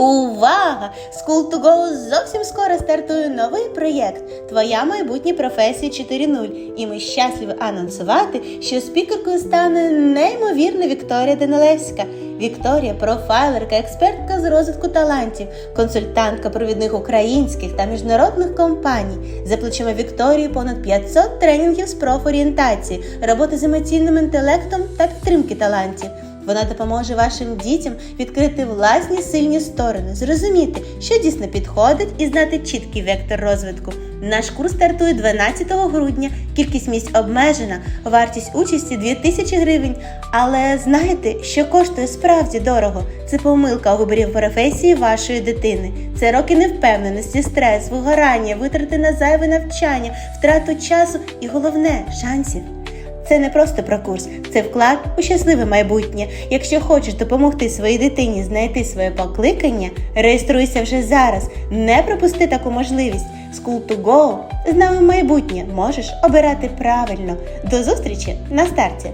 Увага! To Go зовсім скоро стартує новий проєкт Твоя майбутня професія 4.0. І ми щасливі анонсувати, що спікеркою стане неймовірна Вікторія Данилевська. Вікторія профайлерка, експертка з розвитку талантів, консультантка провідних українських та міжнародних компаній. За плечима Вікторії понад 500 тренінгів з профорієнтації, роботи з емоційним інтелектом та підтримки талантів. Вона допоможе вашим дітям відкрити власні сильні сторони, зрозуміти, що дійсно підходить, і знати чіткий вектор розвитку. Наш курс стартує 12 грудня. Кількість місць обмежена, вартість участі 2000 гривень. Але знаєте, що коштує справді дорого? Це помилка у виборі професії вашої дитини. Це роки невпевненості, стрес, вигорання, витрати на зайве навчання, втрату часу і головне шансів. Це не просто про курс, це вклад у щасливе майбутнє. Якщо хочеш допомогти своїй дитині знайти своє покликання, реєструйся вже зараз. Не пропусти таку можливість. School to Go з нами майбутнє можеш обирати правильно. До зустрічі на старті!